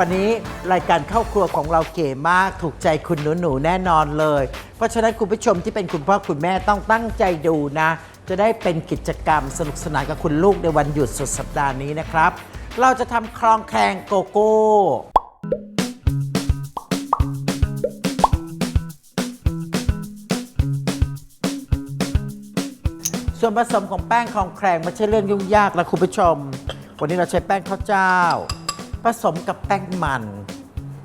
วันนี้รายการเข้าครัวของเราเก๋มากถูกใจคุณหนูหนูๆแน่นอนเลย เพราะฉะนั้นคุณผู้ชมที่เป็นคุณพ่อคุณแม่ต้องตั้งใจดูนะ จะได้เป็นกิจกรรมสนุกสนานกับคุณลูกในวันหยุดสุดสัปดาห์นี้นะครับ เราจะทำคลองแคลงโกโก้ส่วนผสมของแป้งของแครงไม่ใช่เรื่องยุ่งยากแล้วคุณผู้ชม วันนี้เราใช้แป้งข้าวเจ้า ผสมกับแป้งมัน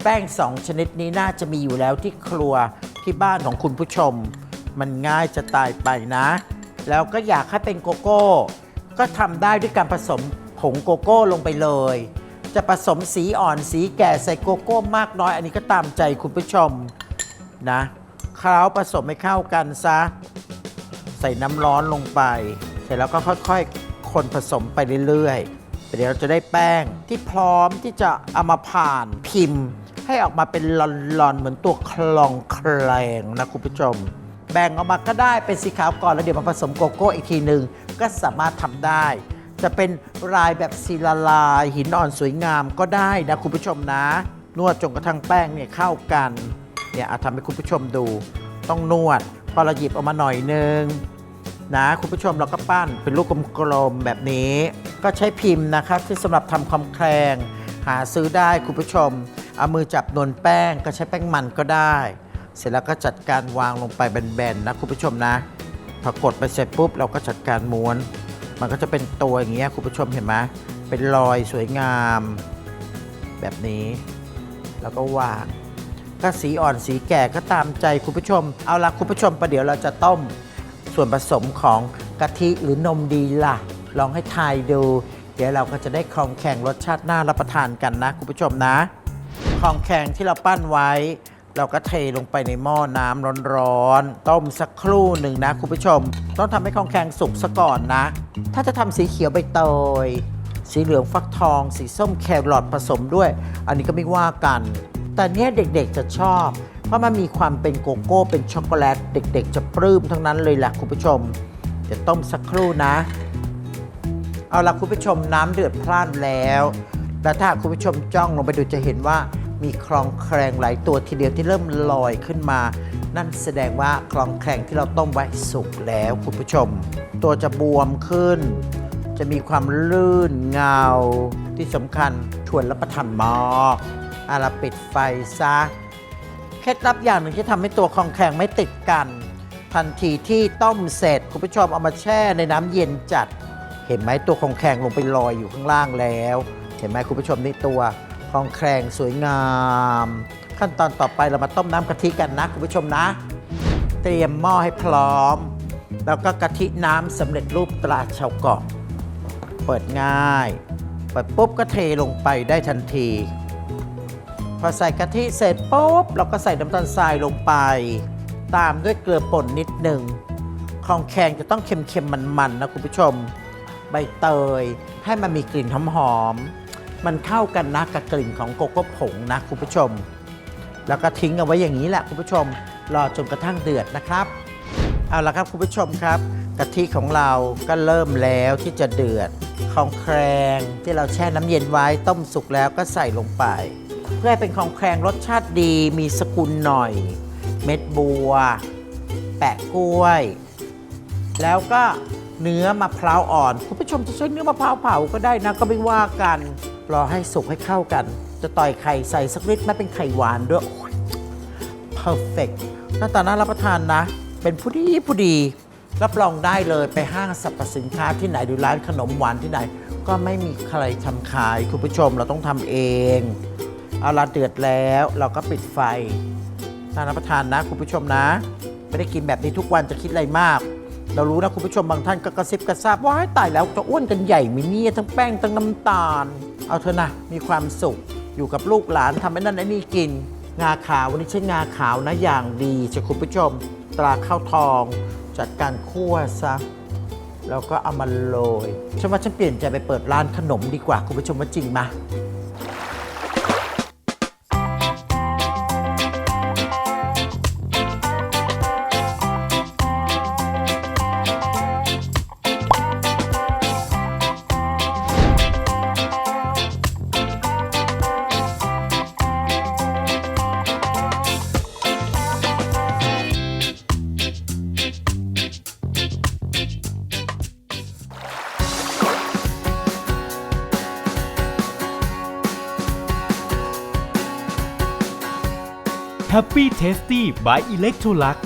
แป้งสองชนิดนี้น่าจะมีอยู่แล้วที่ครัวที่บ้านของคุณผู้ชม มันง่ายจะตายไปนะ แล้วก็อยากให้เป็นโกโก้ ก็ทำได้ด้วยการผสมผงโกโก้ลงไปเลย จะผสมสีอ่อนสีแก่ใส่โกโก้มากน้อย อันนี้ก็ตามใจคุณผู้ชมนะเคล้าผสมให้เข้ากันซะ ใส่น้ำร้อนลงไป เสร็จแล้วก็ค่อยๆ คนผสมไปเรื่อยๆ เดี๋ยวเราจะได้แป้งที่พร้อมที่จะเอามาผ่านพิมพ์ ให้ออกมาเป็นลอนๆ เหมือนตัวคลองแคลงนะคุณผู้ชม แบ่งออกมาก็ได้เป็นสีขาวก่อนแล้วเดี๋ยวมาผสมโกโก้อีกทีหนึ่งก็สามารถทำได้ จะเป็นลายแบบศิลาลายหินอ่อนสวยงามก็ได้นะคุณผู้ชมนะ นวดจนกระทั่งแป้งเนี่ยเข้ากันเนี่ยอาทำให้คุณผู้ชมดู ต้องนวด พอเราหยิบออกมาหน่อยนึง นะคุณผู้ชมเราก็ปั้นเป็นลูกกลมๆแบบนี้ ก็ใช้พิมพ์นะครับที่สำหรับทำความแคลงหาซื้อได้คุณผู้ชม เอามือจับนวลแป้งก็ใช้แป้งมันก็ได้ เสร็จแล้วก็จัดการวางลงไปแบนๆนะคุณผู้ชมนะพอกดไปเสร็จปุ๊บเราก็จัดการม้วน มันก็จะเป็นตัวอย่างเงี้ยคุณผู้ชมเห็นไหมเป็นรอยสวยงาม แบบนี้ แล้วก็วางก็สีอ่อนสีแก่ก็ตามใจคุณผู้ชม เอาละคุณผู้ชมประเดี๋ยวเราจะต้ม ส่วนผสมของกะทิหรือนมดีล่ะ ลองให้ทายดู เดี๋ยวเราก็จะได้คลองแข่งรสชาติน่ารับประทานกันนะคุณผู้ชมนะคลองแข่งที่เราปั้นไว้ เราก็เทลงไปในหม้อน้ำร้อนๆต้มสักครู่หนึ่งนะคุณผู้ชม ต้องทำให้คลองแข่งสุกซะก่อนนะ ถ้าจะทำสีเขียวใบเตยสีเหลืองฟักทอง สีส้มแครอทผสมด้วย อันนี้ก็ไม่ว่ากัน แต่เนี้ยเด็กๆจะชอบ เพราะมันมีความเป็นโกโก้เป็นช็อกโกแลตเด็กๆ จะปลื้มทั้งนั้นเลยแหละคุณผู้ชมเดี๋ยวต้มสักครู่นะ เอาละคุณผู้ชมน้ำเดือดพล่านแล้วแล้วถ้าคุณผู้ชมจ้องลงไปดูจะเห็นว่ามีคลองแครงหลายตัวทีเดียวที่เริ่มลอยขึ้นมา นั่นแสดงว่าคลองแครงที่เราต้มไว้สุกแล้วคุณผู้ชม ตัวจะบวมขึ้น จะมีความลื่นเงา ที่สำคัญชวนรับประทานมากอาราปิดไฟซะ เคล็ดลับอย่างหนึ่งที่ทำให้ตัวคลองแครงไม่ติดกัน ทันทีที่ต้มเสร็จคุณผู้ชมเอามาแช่ในน้ำเย็นจัด เห็นไหมตัวคลองแครงลงไปลอยอยู่ข้างล่างแล้ว เห็นไหมคุณผู้ชมนี่ตัวคลองแครงสวยงาม ขั้นตอนต่อไปเรามาต้มน้ำกะทิกันนะคุณผู้ชมนะ เตรียมหม้อให้พร้อม แล้วก็กะทิน้ำสำเร็จรูปตราชาวเกาะเปิดง่ายเปิดปุ๊บก็เทลงไปได้ทันที พอใส่กะทิเสร็จปุ๊บเราก็ใส่น้ำตาลทรายลงไป ตามด้วยเกลือป่นนิดหนึ่งของแข็งจะต้องเค็มๆมันๆนะคุณผู้ชม ใบเตยให้มันมีกลิ่นหอมๆมันเข้ากันนะกับกลิ่นของโกโก้ผงนะคุณผู้ชม แล้วก็ทิ้งเอาไว้อย่างนี้แหละคุณผู้ชม รอจนกระทั่งเดือดนะครับ เอาละครับคุณผู้ชมครับกะทิของเราก็เริ่มแล้วที่จะเดือดของแครงที่เราแช่น้ำเย็นไว้ต้มสุกแล้วก็ใส่ลงไป เพื่อให้เป็นของแครงรสชาติดีมีสกุลหน่อย เม็ดบัว แปะกล้วย แล้วก็เนื้อมะพร้าวอ่อน คุณผู้ชมจะใช้เนื้อมะพร้าวเผาก็ได้นะก็ไม่ว่ากัน รอให้สุกให้เข้ากัน จะต่อยไข่ใส่สักนิดไม่เป็นไข่หวานด้วย perfect หน้าตาน่ารับประทานนะ เป็นผู้ดีผู้ดี รับรองได้เลยไปห้างสรรพสินค้าที่ไหนหรือร้านขนมหวานที่ไหน ก็ไม่มีใครทำขายคุณผู้ชมเราต้องทำเอง เอาละเดือดแล้วเราก็ปิดไฟน่ารับประทานนะคุณผู้ชมนะ ไม่ได้กินแบบนี้ทุกวันจะคิดอะไรมาก เรารู้นะคุณผู้ชมบางท่านก็กระซิบกระซาบว่าตายแล้วจะอ้วนกันใหญ่ไมิเนี่ยทั้งแป้งทั้งน้ำตาล เอาเถอะนะมีความสุขอยู่กับลูกหลานทำให้นั่นไอ้นี่กิน งาขาววันนี้ใช้งาขาวนะอย่างดีจะคุณผู้ชมตราข้าวทอง จัดการคั่วซะแล้วก็เอามาโรยฉันว่าฉันเปลี่ยนใจไปเปิดร้านขนมดีกว่าคุณผู้ชมว่าจริงไหม Happy Tasty by Electrolux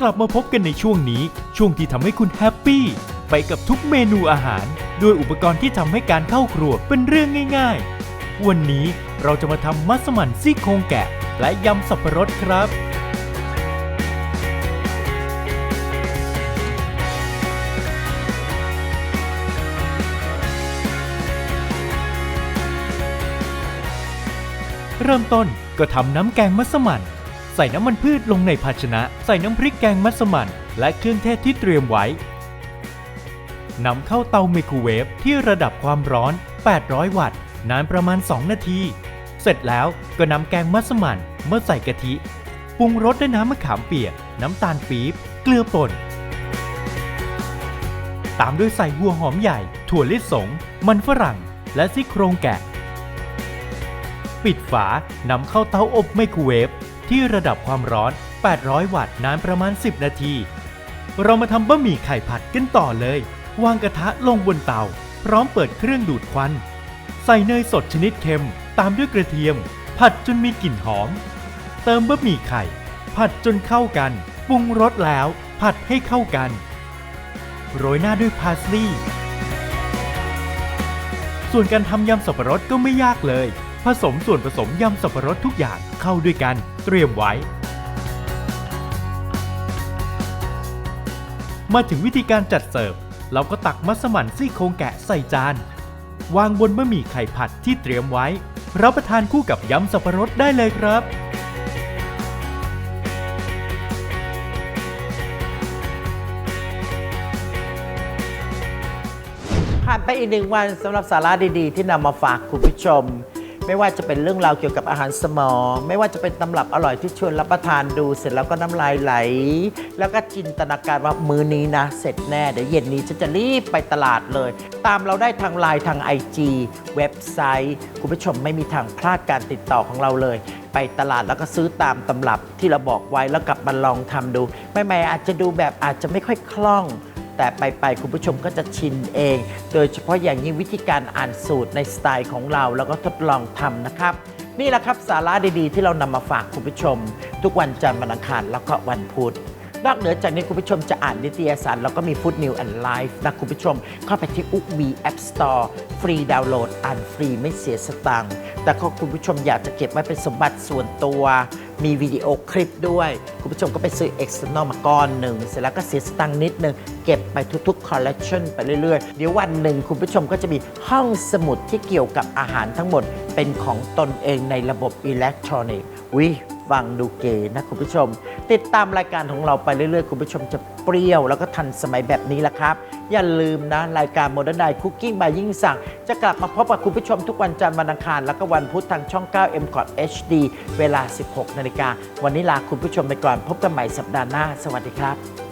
กลับมาพบกันในช่วงนี้ ช่วงที่ทำให้คุณแฮปปี้ ไปกับทุกเมนูอาหารด้วยอุปกรณ์ที่ทำให้การเข้าครัวเป็นเรื่องง่าย ๆ วันนี้เราจะมาทำมัสมั่นซี่โครงแกะ และยำสับปะรดครับเริ่มต้นก็ทำน้ำแกงมัสมั่น ใส่น้ำมันพืชลงในภาชนะ ใส่น้ำพริกแกงมัสมั่นและเครื่องเทศที่เตรียมไว้นำเข้าเตาไมโครเวฟที่ระดับความร้อน 800 วัตต์ นานประมาณ 2 นาที เสร็จแล้วก็นำแกงมัสมั่นมาใส่กะทิ ปรุงรสด้วยน้ำมะขามเปียก น้ำตาลปี๊บ เกลือป่น ตามด้วยใส่หัวหอมใหญ่ ถั่วลิสง มันฝรั่ง และซี่โครงแกะ ปิดฝานำเข้าเตาอบไมโครเวฟ ที่ระดับความร้อน 800 วัตต์นานประมาณ 10 นาที เรามาทำบะหมี่ไข่ผัดกันต่อเลย วางกระทะลงบนเตา พร้อมเปิดเครื่องดูดควัน ใส่เนยสดชนิดเค็ม ตามด้วยกระเทียม ผัดจนมีกลิ่นหอม เติมบะหมี่ไข่ ผัดจนเข้ากัน ปรุงรสแล้ว ผัดให้เข้ากัน โรยหน้าด้วยพาสลีย์ส่วนการทำยำสับปะรดก็ไม่ยากเลย ผสมส่วนผสมยำสับปะรดทุกอย่างเข้าด้วยกัน เตรียมไว้ มาถึงวิธีการจัดเสิร์ฟ เราก็ตักมัสมั่นซี่โครงแกะใส่จาน วางบนบะหมี่ไข่ผัดที่เตรียมไว้ รับประทานคู่กับยำสับปะรดได้เลยครับผ่านไปอีกหนึ่งวันสำหรับสาระดีๆ ที่นำมาฝากคุณผู้ชม ไม่ว่าจะเป็นเรื่องราวเกี่ยวกับอาหารสมอง ไม่ว่าจะเป็นตำรับอร่อยที่ชวนรับประทานดู เสร็จแล้วก็น้ำลายไหล แล้วก็จินตนาการว่ามื้อนี้นะ เสร็จแน่เดี๋ยวเย็นนี้ฉันจะรีบไปตลาดเลย ตามเราได้ทางไลน์ทาง IG เว็บไซต์คุณผู้ชมไม่มีทางพลาดการติดต่อของเราเลย ไปตลาดแล้วก็ซื้อตามตำรับที่เราบอกไว้แล้วกลับมาลองทำดูไม่ไม่อาจจะดูแบบอาจจะไม่ค่อยคล่อง แต่ไปไปๆคุณผู้ชมก็จะชินเอง โดยเฉพาะอย่างยิ่งวิธีการอ่านสูตรในสไตล์ของเราแล้วก็ทดลองทำนะครับ นี่แหละครับสาระดีๆ ที่เรานำมาฝากคุณผู้ชม ทุกวันจันทร์วันอังคารแล้วก็วันพุธนอกเหนือจากนี้คุณผู้ชมจะอ่านนิตยสารแล้วก็มี Food New and Life นะคุณผู้ชมเข้าไปที่อุกวี App Store ฟรีดาวน์โหลด อ่านฟรีไม่เสียสตังค์ แต่ถ้าคุณผู้ชมอยากจะเก็บไว้เป็นสมบัติส่วนตัว มีวิดีโอคลิปด้วย คุณผู้ชมก็ไปซื้อ external มาก้อนหนึ่ง เสร็จแล้วก็เสียสตังค์นิดนึง เก็บไปทุกๆ collection ไปเรื่อยๆ เดี๋ยววันหนึ่งคุณผู้ชมก็จะมีห้องสมุดที่เกี่ยวกับอาหารทั้งหมด เป็นของตนเองในระบบอิเล็กทรอนิกส์วิฟังดูเก๋นะคุณผู้ชม ติดตามรายการของเราไปเรื่อยๆ คุณผู้ชมจะเปรี้ยว แล้วก็ทันสมัยแบบนี้แหละครับ อย่าลืมนะ รายการโมเดิร์นไดคุกกิ้งบายยิ่งสั่ง จะกลับมาพบกับคุณผู้ชมทุกวันจันทร์วันอังคาร แล้วก็วันพุธทางช่อง 9 m c o t HD เวลา 16 นาฬิกา วันนี้ลาคุณผู้ชมไปก่อน พบกันใหม่สัปดาห์หน้า สวัสดีครับ